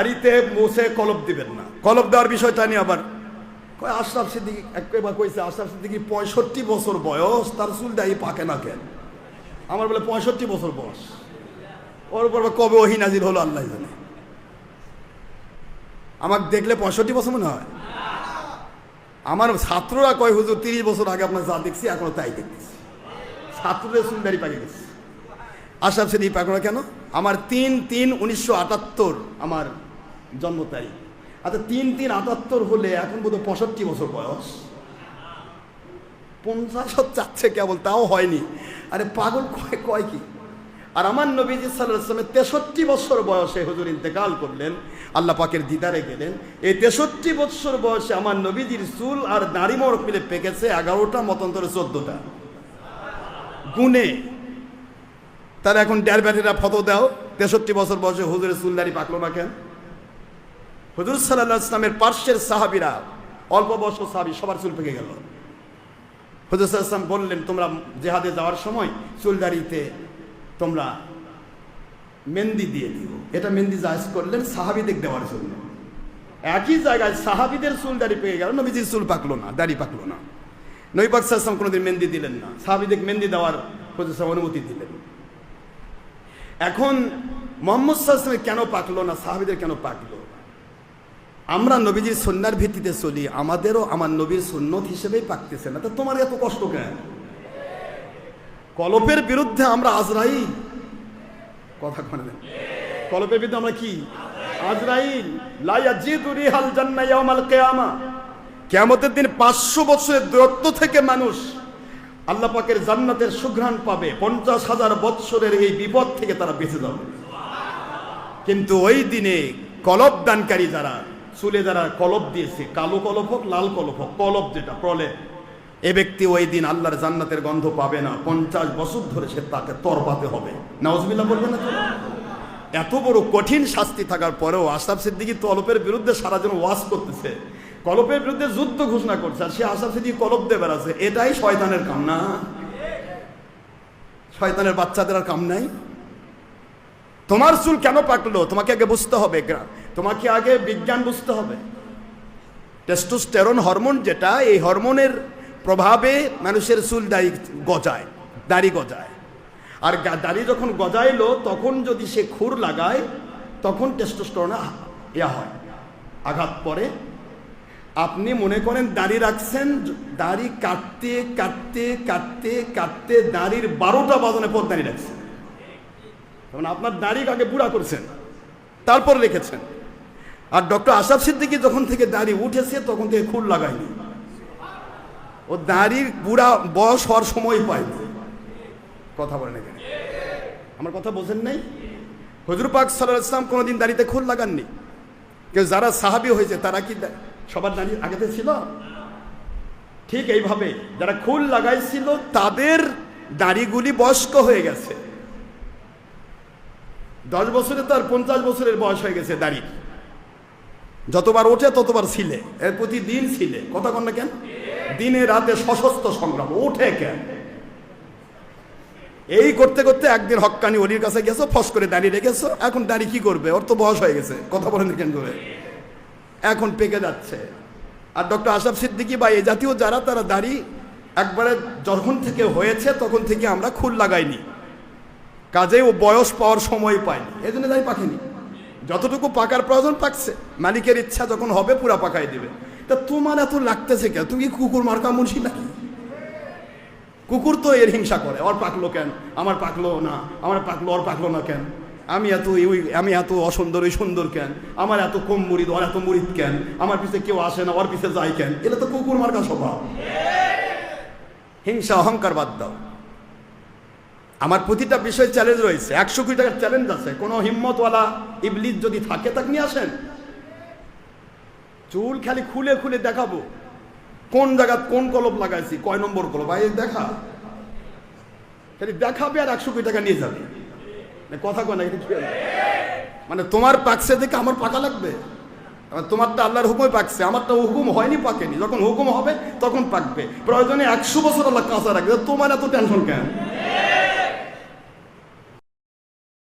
বাড়িতে মুছে কলব দিবেন না। কলব দেওয়ার বিষয়টা নিয়ে আবার কয়, আশরাফ সিদ্দিকি একবার কইছে, আশরাফ সিদ্দিকি পঁয়ষট্টি বছর বয়স, তার চুল দায়ী পাকে না কেন? আমার বলে, পঁয়ষট্টি বছর বয়স। ওর উপর কবে ওহি নাজির হলো আল্লাহ জানে। আমাকে দেখলে পঁয়ষট্টি বছর মনে হয়। আমার ছাত্ররা কয়, হুজুর, তিরিশ বছর আগে আপনার যা দেখছি, এখনও তাই দেখতেছি। ছাত্রদের চুল দাড়ি পাকে গেছে। আশরাফ সিদ্দিক পাকো না কেন? আমার তিন তিন উনিশশো আটাত্তর আমার জন্ম তারিখ। আচ্ছা তিন তিন আটাত্তর হলে এখন বোধ পঁয়ষট্টি বছর বয়স। পঞ্চাশ চাচ্ছে কেবল, তাও হয়নি। আরে পাগল, কয় কয় কি? আর আমার নবীজি সাল্লাহ ইসলামের তেষট্টি বছর বয়সে হুজুর ইন্তেকাল করলেন, আল্লাহ পাকের দিদারে গেলেন। এই তেষট্টি বছর বয়সে আমার নবীজির চুল আর দাড়ি মরক মিলে পেকেছে এগারোটা, মতন্তরে চোদ্দটা। গুনে তারা এখন ড্যার ব্যাটেরা ফটো দাও, তেষট্টি বছর বয়সে হুজুরের চুলদারি পাকলো না কেন? হুজুর সাল্লাহ ইসলামের পার্শ্বের সাহাবিরা, অল্প বয়স্ক সাহাবি সবার চুল পেকে গেল। হুজুর সাল্লাহ ইসলাম বললেন, তোমরা জেহাদে যাওয়ার সময় চুলদারিতে তোমরা মেহেন্দি দিয়ে দিও। এটা মেহেন্দি জায়জ করলেন সাহাবিদের দেওয়ার জন্য। একই জায়গায় সাহাবিদের চুল দাড়ি পেয়ে গেল, নবীজির চুল পাকলো না, দাড়ি পাকলো না। নবী পাক সাল্লাম কোনোদিন মেহেন্দি দিলেন না। সাহাবিদের মেহেন্দি দেওয়ার সাহেব অনুমতি দিলেন। এখন মোহাম্মদ সাল্লামের কেন পাকলো না? সাহাবিদের কেন পাকলো? আমরা নবীজির সন্ন্যার ভিত্তিতে চলি, আমাদেরও আমার নবীর সুন্নত হিসেবেই পাকতেছে না। তো তোমার এত কষ্ট কেন? কলপের বিরুদ্ধে আমরা আজরাইল। কথা কনে কলপের বিরুদ্ধে আমরা কি? আজরাইল। লাইয়া জিদুরি হাল জান্না ইয়াউমাল কিয়ামা। কিয়ামতের দিন পাঁচশো বছরের দূরত্ব থেকে মানুষ আল্লাহ পাকের জান্নাতের সুঘ্রাণ পাবে। পঞ্চাশ হাজার বৎসরের এই বিপদ থেকে তারা বেঁচে যাবে। কিন্তু ওই দিনে কলব দানকারী যারা চুলে যারা কলপ দিয়েছে, কালো কলপ হোক, লাল কলপ হোক, কলপ যেটা প্রলেপ, এ ব্যক্তি ওই দিন আল্লাহর জান্নাতের গন্ধ পাবে না। পঞ্চাশ বছর ধরে সে তাকে তরপাতে হবে। নাওজবিল্লা বলবে না এত বড় কঠিন শাস্তি থাকার পরেও আশরাফ সিদ্দিকি তলপের বিরুদ্ধে সারা জন ওয়াজ করতেছে। কলপের বিরুদ্ধে যুদ্ধ ঘোষণা করছে আর সে আশরাফ সিদ্দিকি কলপ দিয়ে বেড়াচ্ছে। এটাই শয়তানের কাম না? শয়তানের বাচ্চাদের আর কাম নাই? তোমার চুল কেন পাকলো? তোমাকে আগে বুঝতে হবে তোমাকে আগে বিজ্ঞান বুঝতে হবে। টেস্টোস্টেরন হরমোন যেটা, এই হরমোনের প্রভাবে মানুষের চুল দাড়ি গজায় দাড়ি গজায়। আর দাড়ি যখন গজাইলো, তখন যদি সে খুর লাগায়, তখন টেস্টোস্টেরন ইয়া হয়, আঘাত পরে আপনি মনে করেন দাড়ি রাখছেন দাড়ি কাটতে কাটতে কাটতে কাটতে দাড়ির বারোটা বাজনে পর দাড়ি রাখছেন। তখন আপনার দাড়ি আগে বুড়া করছেন, তারপর রেখেছেন। আর ডক্টর আশাফ সিদ্দিকি যখন থেকে দাড়ি উঠেছে, তখন থেকে খুল লাগায়নি। ও দাড়ির বুড়া বয়স হওয়ার সময় পায়নি। কথা বলেন এখানে। আমার কথা বোঝেন নাই? হজরু পাক সাল্লাহ ইসলাম কোনোদিন দাড়িতে খুল লাগাননি। কেউ যারা সাহাবি হয়েছে, তারা কি সবার দাড়ি আগেতে ছিল? ঠিক এইভাবে, যারা খুল লাগাইছিল, তাদের দাড়িগুলি বয়স্ক হয়ে গেছে। দশ বছরে তার পঞ্চাশ বছরের বয়স হয়ে গেছে দাড়ি। যতবার ওঠে ততবার ছিলে। এর প্রতিদিন ছিলে। কথা কন না কেন? দিনে রাতে সশস্ত্র সংগ্রাম। ওঠে কেন? এই করতে করতে একদিন হক্কানি অলির কাছে গেছো, ফস করে দাঁড়িয়ে রেখেছো। এখন দাঁড়িয়ে কি করবে? ওর তো বয়স হয়ে গেছে। কথা বলেন কেন করে? এখন পেকে যাচ্ছে। আর ডক্টর আশরাফ সিদ্দিকী বা এই জাতীয় যারা, তারা দাড়ি একবারে যখন থেকে হয়েছে, তখন থেকে আমরা খুল লাগাইনি। কাজে ও বয়স পাওয়ার সময় পায়নি। এই জন্য দাড়ি পাকেনি। যতটুকু পাকার প্রয়োজন পাকছে। মালিকের ইচ্ছা যখন হবে পুরা পাকাই দিবে। তা তোমার এত লাগতেছে কেন? তুমি কি কুকুর মার্কা মুন্সি নাকি? কুকুর তো এর হিংসা করে। ওর পাকলো কেন? আমার পাকলো না। আমার পাকলো ওর পাকলো না কেন? আমি এত ওই আমি এত অসুন্দর ওই সুন্দর কেন? আমার এত কম মুড়িদ ওর এত মুড়িদ কেন? আমার পিছে কেউ আসে না ওর পিছে যায় কেন? এটা তো কুকুর মার্কা স্বভাব। হিংসা অহংকার বাদ দাও। আমার প্রতিটা বিষয় চ্যালেঞ্জ রয়েছে। একশো কোটি টাকার চ্যালেঞ্জ আছে। কোনো হিম্মতওয়ালা ইবলিস যদি থাকে, তাকে নিয়ে আসেন। চুল খালি খুলে খুলে দেখাবো। কোন জায়গা কোন কলপ লাগাইছি, কয় নম্বর কলপ আই দেখা। খালি দেখাবে আর একশো কোটি টাকা নিয়ে যাবে। কথা কয় না? মানে তোমার পাকছে দেখে আমার পাকা লাগবে। আবার তোমারটা আল্লাহর হুকুমে পাকছে। আমারটা হুকুম হয়নি, পাকেনি। যখন হুকুম হবে, তখন পাকবে। প্রয়োজনে একশো বছর আল্লাহ কাঁচা রাখবে। তোমার এত টেনশন কেন?